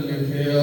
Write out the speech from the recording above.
ਲਿਖਿਆ